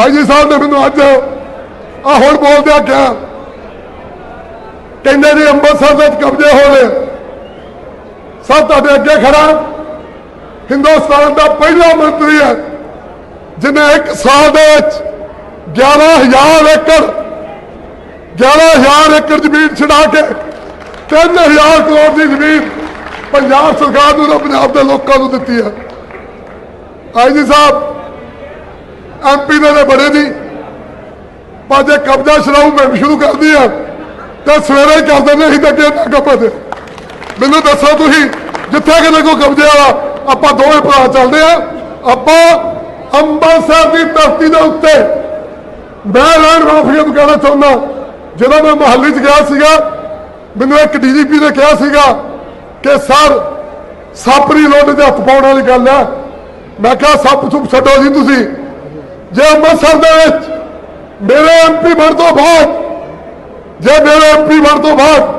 ਆਜੀ ਸਾਹਿਬ ਨੇ ਮੈਨੂੰ ਅੱਜ ਆ ਹੁਣ ਬੋਲਦਿਆ ਕਿਹਾ, ਕਹਿੰਦੇ ਜੀ ਅੰਮ੍ਰਿਤਸਰ ਵਿੱਚ ਕਬਜ਼ੇ ਹੋਣੇ ਸਭ ਤੁਹਾਡੇ ਅੱਗੇ ਖੜਾ। ਹਿੰਦੁਸਤਾਨ ਦਾ ਪਹਿਲਾ ਮੰਤਰੀ ਹੈ ਜਿਨੇ ਇੱਕ ਸਾਲ ਦੇ ਵਿੱਚ 11000 ਏਕੜ 11000 ਏਕੜ ਜ਼ਮੀਨ ਛਡਾ ਕੇ 3000 ਕਰੋੜ ਦੀ ਜ਼ਮੀਨ ਪੰਜਾਬ ਸਰਕਾਰ ਨੂੰ ਪੰਜਾਬ ਦੇ ਲੋਕਾਂ ਨੂੰ ਦਿੱਤੀ ਹੈ। ਆਈ ਜੀ ਸਾਹਿਬ ਐਮਪੀ ਦੇ ਤਾਂ ਬੜੇ ਨਹੀਂ ਪਰ ਜੇ ਕਬਜ਼ਾ ਛਡਾਊ ਮੈਂ ਸ਼ੁਰੂ ਕਰਦੀ ਆ। ਤਾਂ ਸਵੇਰੇ ਹੀ ਕਰ ਦਿੰਦੇ ਅਸੀਂ ਤਾਂ ਕਿਹਨਾਂ ਕੱਪੇ ਤੇ ਮੈਨੂੰ ਦੱਸੋ ਤੁਸੀਂ, ਜਿੱਥੇ ਕਿਤੇ ਕੋਈ ਕਬਜ਼ੇ ਵਾਲਾ, ਆਪਾਂ ਦੋਵੇਂ ਭਰਾ ਚੱਲਦੇ ਆ। ਆਪਾਂ ਅੰਮ੍ਰਿਤਸਰ ਦੀ ਧਰਤੀ ਦੇ ਉੱਤੇ। ਮੈਂ ਲੈਂਡ ਮਾਫੀਆ ਨੂੰ ਕਹਿਣਾ ਚਾਹੁੰਦਾ, ਜਦੋਂ ਮੈਂ ਮੁਹੱਲੇ 'ਚ ਗਿਆ ਸੀਗਾ, ਮੈਨੂੰ ਇੱਕ ਡੀਜੀਪੀ ਨੇ ਕਿਹਾ ਸੀਗਾ ਕਿ, ਸਰ ਸਾਪਰੀ ਲੋਡ ਦੇ ਹੱਥ ਪਾਉਣ ਵਾਲੀ ਗੱਲ ਹੈ ਮੈਂ ਕਿਹਾ ਸੱਪ ਸੁੱਪ ਛੱਡੋ ਜੀ ਤੁਸੀਂ। ਜੇ ਅੰਮ੍ਰਿਤਸਰ ਦੇ ਵਿੱਚ ਮੇਰੇ ਐਮਪੀ ਬਣ ਤੋਂ ਬਾਅਦ, ਜੇ ਮੇਰੇ ਐਮਪੀ ਬਣ ਤੋਂ ਬਾਅਦ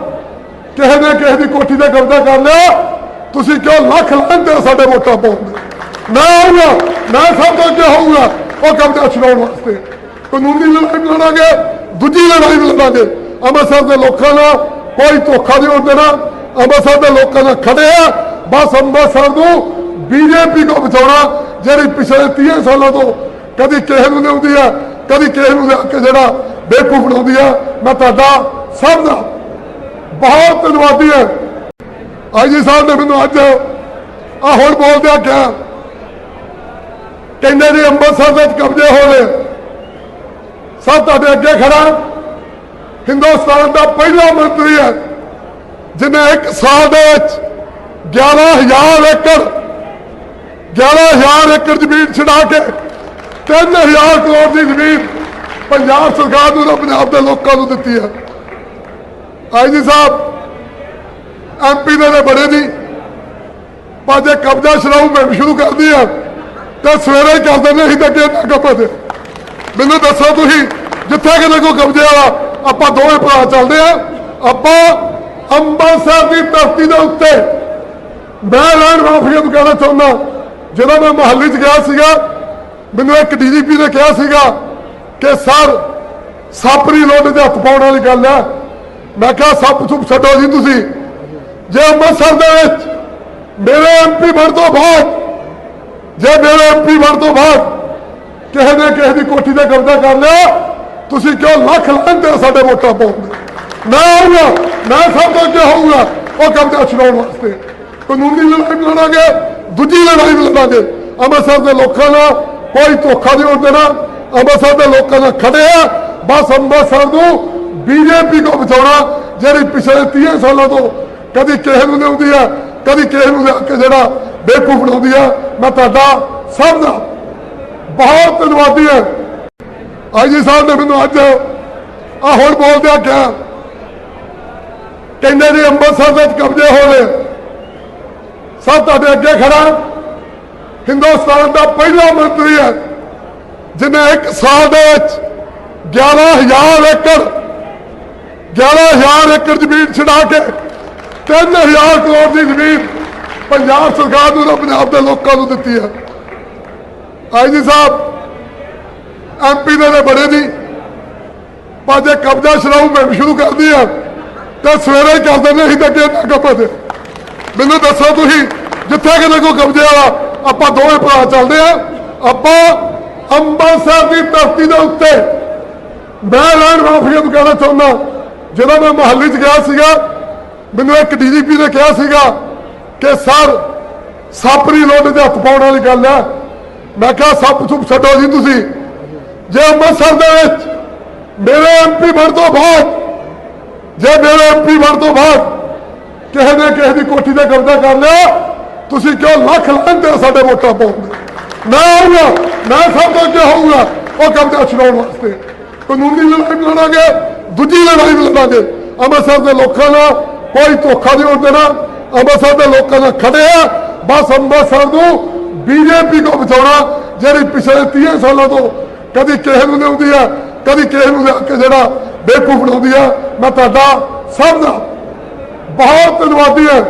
ਕਿਸੇ ਨੇ ਕਿਸੇ ਦੀ ਕੋਠੀ ਤੇ ਕਬਜ਼ਾ ਕਰ ਲਿਆ, ਤੁਸੀਂ ਕਿਉਂ ਲੱਖ ਲੈਂਦੇ ਸਾਡੇ ਵੋਟਾਂ ਪਾਉਣ ਮੈਂ ਆਊਂਗਾ, ਮੈਂ ਸਭ ਤੋਂ ਅੱਗੇ ਹੋਊਂਗਾ, ਉਹ ਕਬਜ਼ਾ ਛਡਾਉਣ ਵਾਸਤੇ। ਕਾਨੂੰਨੀ ਲੜਾਈ ਵੀ ਲੜਾਂਗੇ, ਦੂਜੀ ਲੜਾਈ ਵੀ ਲੜਾਂਗੇ। ਅੰਮ੍ਰਿਤਸਰ ਦੇ ਲੋਕਾਂ ਨਾਲ ਕੋਈ ਧੋਖਾ ਨਹੀਂ ਹੋਣ ਦੇਣਾ। ਅੰਮ੍ਰਿਤਸਰ ਦੇ ਲੋਕਾਂ ਨਾਲ ਖੜੇ ਆ। ਬਸ ਅੰਮ੍ਰਿਤਸਰ ਨੂੰ ਬੀਜੇਪੀ ਕੋ ਬਚਾਉਣਾ, ਜਿਹੜੀ ਪਿਛਲੇ 30 ਸਾਲਾਂ ਤੋਂ ਕਦੀ ਕਿਸੇ ਨੂੰ ਲਿਆਉਂਦੀ ਆ, ਕਦੀ ਕਿਸੇ ਨੂੰ ਲਿਆ ਕੇ ਜਿਹੜਾ ਬੇਕੂਫ ਬਣਾਉਂਦੀ ਆ। ਮੈਂ ਤੁਹਾਡਾ ਸਭ ਦਾ ਬਹੁਤ ਧੰਨਵਾਦੀ ਹਾਂ। ਆਈ ਜੀ ਸਾਹਿਬ ਨੇ ਮੈਨੂੰ ਅੱਜ ਆ ਹੁਣ ਬੋਲਦਿਆ ਕਿਹਾ, ਕਹਿੰਦੇ ਜੀ ਅੰਮ੍ਰਿਤਸਰ ਵਿੱਚ ਕਬਜ਼ੇ ਹੋਣੇ ਸਭ ਤੁਹਾਡੇ ਅੱਗੇ ਖੜਾ। ਹਿੰਦੁਸਤਾਨ ਦਾ ਪਹਿਲਾ ਮੰਤਰੀ ਹੈ ਜਿਨੇ ਇੱਕ ਸਾਲ ਦੇ ਵਿੱਚ 11000 ਏਕੜ 11000 ਏਕੜ ਜ਼ਮੀਨ ਛਡਾ ਕੇ 3000 ਕਰੋੜ ਦੀ ਜ਼ਮੀਨ ਪੰਜਾਬ ਸਰਕਾਰ ਨੂੰ ਤੇ ਪੰਜਾਬ ਦੇ ਲੋਕਾਂ ਨੂੰ ਦਿੱਤੀ ਹੈ। ਆਈ ਜੀ ਸਾਹਿਬ ਐਮਪੀ ਦੇ ਤਾਂ ਬੜੇ ਨਹੀਂ। ਪਰ ਜੇ ਕਬਜ਼ਾ ਛਡਾਊ ਮੈਂ ਸ਼ੁਰੂ ਕਰਦੀ ਆ ਤੇ ਸਵੇਰੇ ਹੀ ਕਰ ਦਿੰਦੇ ਅਸੀਂ ਤਾਂ ਕਿਹਨਾਂ ਕੱਪੇ ਤੇ ਮੈਨੂੰ ਦੱਸੋ ਤੁਸੀਂ, ਜਿੱਥੇ ਕਿਤੇ ਕੋਈ ਕਬਜ਼ੇ ਵਾਲਾ, ਆਪਾਂ ਦੋਵੇਂ ਭਰਾ ਚੱਲਦੇ ਆ ਆਪਾਂ ਅੰਮ੍ਰਿਤਸਰ ਦੀ ਧਰਤੀ ਦੇ ਉੱਤੇ ਮੈਂ ਲੈਂਡ ਮਾਫੀਆ ਨੂੰ ਕਹਿਣਾ ਚਾਹੁੰਦਾ, ਜਦੋਂ ਮੈਂ ਮੁਹੱਲੇ 'ਚ ਗਿਆ ਸੀਗਾ ਮੈਨੂੰ ਇੱਕ ਡੀਜੀਪੀ ਨੇ ਕਿਹਾ ਸੀਗਾ ਕਿ ਸਰ, ਸੱਪ ਸਾਪਰੀ ਲੋਡ ਦੇ ਹੱਥ ਪਾਉਣ ਵਾਲੀ ਗੱਲ ਹੈ। ਮੈਂ ਕਿਹਾ, ਸੱਪ ਸੁੱਪ ਛੱਡੋ ਜੀ ਤੁਸੀਂ। ਜੇ ਅੰਮ੍ਰਿਤਸਰ ਦੇ ਵਿੱਚ ਮੇਰੇ ਐਮਪੀ ਬਣ ਤੋਂ ਬਾਅਦ, ਜੇ ਮੇਰੇ ਐਮਪੀ ਬਣ ਤੋਂ ਬਾਅਦ ਕਿਸੇ ਨੇ ਕਿਸੇ ਦੀ ਕੋਠੀ ਤੇ ਕਬਜ਼ਾ ਕਰ ਲਿਆ, ਤੁਸੀਂ ਕਿਉਂ ਲੱਖ ਲੈਂਦੇ ਹੋ ਸਾਡੇ ਵੋਟਾਂ ਪਾਉਣ ਦੇ ਮੈਂ ਆਊਂਗਾ, ਮੈਂ ਸਭ ਤੋਂ ਅੱਗੇ ਹੋਊਗਾ, ਉਹ ਕਬਜ਼ਾ ਛਡਾਉਣ ਵਾਸਤੇ। ਕਾਨੂੰਨੀ ਲੜਾਈ ਵੀ ਲੜਾਂਗੇ, ਦੂਜੀ ਲੜਾਈ ਵੀ ਲੜਾਂਗੇ। ਅੰਮ੍ਰਿਤਸਰ ਦੇ ਲੋਕਾਂ ਨਾਲ ਕੋਈ ਧੋਖਾ ਨਹੀਂ ਹੋਣ ਦੇਣਾ। ਅੰਮ੍ਰਿਤਸਰ ਦੇ ਲੋਕਾਂ ਨਾਲ ਖੜੇ ਆ। ਬਸ ਅੰਮ੍ਰਿਤਸਰ ਨੂੰ ਬੀਜੇਪੀ ਕੋ ਬਚਾਉਣਾ, ਜਿਹੜੀ ਪਿਛਲੇ 30 ਸਾਲਾਂ ਤੋਂ ਕਦੀ ਕਿਸੇ ਨੂੰ ਲਿਆਉਂਦੀ ਆ, ਕਦੀ ਕਿਸੇ ਨੂੰ ਲਿਆ ਕੇ ਜਿਹੜਾ ਬੇਕੂਫ ਬਣਾਉਂਦੀ ਆ। ਮੈਂ ਤੁਹਾਡਾ ਸਭ ਦਾ ਬਹੁਤ ਧੰਨਵਾਦੀ ਹਾਂ। ਆਈ ਸਾਹਿਬ ਨੇ ਮੈਨੂੰ ਅੱਜ ਆ ਹੁਣ ਬੋਲਦਿਆ ਕਿਹਾ, ਕਹਿੰਦੇ ਜੀ ਅੰਮ੍ਰਿਤਸਰ ਵਿੱਚ ਕਬਜ਼ੇ ਹੋ ਹੋਣੇ ਸਭ ਤੁਹਾਡੇ ਅੱਗੇ ਖੜਾ। ਹਿੰਦੁਸਤਾਨ ਦਾ ਪਹਿਲਾ ਮੰਤਰੀ ਹੈ। ਜਿਨੇ ਇੱਕ ਸਾਲ ਦੇ ਵਿੱਚ 11000 ਏਕੜ 11000 ਏਕੜ ਜ਼ਮੀਨ ਛਡਾ ਕੇ 3000 ਕਰੋੜ ਦੀ ਜ਼ਮੀਨ ਪੰਜਾਬ ਸਰਕਾਰ ਨੂੰ ਤੇ ਪੰਜਾਬ ਦੇ ਲੋਕਾਂ ਨੂੰ ਦਿੱਤੀ ਹੈ। ਆਈ ਜੀ ਸਾਹਿਬ ਐਮਪੀ ਦੇ ਤਾਂ ਬੜੇ ਨਹੀਂ ਪਰ ਜੇ ਕਬਜ਼ਾ ਛਡਾਊ ਮੈਂ ਸ਼ੁਰੂ ਕਰਦੀ ਆ ਤੇ ਸਵੇਰੇ ਹੀ ਨੇ ਅਸੀਂ ਤਾਂ ਕਿਹਨਾਂ ਕੱਪੇ ਮੈਨੂੰ ਦੱਸੋ ਤੁਸੀਂ, ਜਿੱਥੇ ਕਿਤੇ ਕੋਈ ਕਬਜ਼ੇ ਵਾਲਾ ਆਪਾਂ ਦੋਵੇਂ ਭਰਾ ਚੱਲਦੇ ਆ ਆਪਾਂ ਅੰਮ੍ਰਿਤਸਰ ਦੀ ਧਰਤੀ ਦੇ ਉੱਤੇ ਮੈਂ ਲੈਂਡ ਮਾਫੀਆ ਕਹਿਣਾ ਚਾਹੁੰਦਾ, ਜਦੋਂ ਮੈਂ ਮੁਹੱਲੇ 'ਚ ਗਿਆ ਸੀਗਾ, ਮੈਨੂੰ ਇੱਕ ਡੀਜੀਪੀ ਨੇ ਕਿਹਾ ਸੀਗਾ ਕਿ, ਸਰ ਸਾਪਰੀ ਲੋਡ ਦੇ ਹੱਥ ਪਾਉਣ ਵਾਲੀ ਗੱਲ ਹੈ। ਮੈਂ ਕਿਹਾ, ਸੱਪ ਸੁੱਪ ਛੱਡੋ ਜੀ ਤੁਸੀਂ। ਜੇ ਅੰਮ੍ਰਿਤਸਰ ਦੇ ਵਿੱਚ ਮੇਰੇ ਐਮਪੀ ਬਣ ਤੋਂ ਬਾਅਦ, ਜੇ ਮੇਰੇ ਐਮਪੀ ਬਣ ਤੋਂ ਬਾਅਦ ਕਿਸੇ ਨੇ ਕਿਸੇ ਦੀ ਕੋਠੀ ਤੇ ਕਬਜ਼ਾ ਕਰ ਲਿਆ ਤੁਸੀਂ ਕਿਉਂ ਲੱਖ ਲੈਂਦੇ ਹੋ ਸਾਡੇ ਵੋਟਾਂ ਪਾਉਣ ਦੇ ਮੈਂ ਆਊਂਗਾ ਸਭ ਤੋਂ ਅੱਗੇ ਹੋਊਗਾ। ਉਹ ਕਬਜ਼ਾ ਛਡਾਉਣ ਵਾਸਤੇ। ਕਾਨੂੰਨੀ ਲੜਾਈ ਵੀ ਲੜਾਂਗੇ, ਦੂਜੀ ਲੜਾਈ ਵੀ ਲੜਾਂਗੇ। ਅੰਮ੍ਰਿਤਸਰ ਦੇ ਲੋਕਾਂ ਨਾਲ ਕੋਈ ਧੋਖਾ ਨਹੀਂ ਹੋਣ ਦੇਣਾ। ਅੰਮ੍ਰਿਤਸਰ ਦੇ ਲੋਕਾਂ ਨਾਲ ਖੜੇ ਆ। ਬਸ ਅੰਮ੍ਰਿਤਸਰ ਨੂੰ ਬੀਜੇਪੀ ਕੋ ਬਚਾਉਣਾ, ਜਿਹੜੀ ਪਿਛਲੇ 30 ਸਾਲਾਂ ਤੋਂ ਕਦੀ ਕਿਸੇ ਨੂੰ ਲਿਆਉਂਦੀ ਆ, ਕਦੀ ਕਿਸੇ ਨੂੰ ਲਿਆ ਕੇ ਜਿਹੜਾ ਬੇਕੂਫ ਬਣਾਉਂਦੀ ਆ। ਮੈਂ ਤੁਹਾਡਾ ਸਭ ਦਾ ਬਹੁਤ ਧੰਨਵਾਦੀ ਹਾਂ।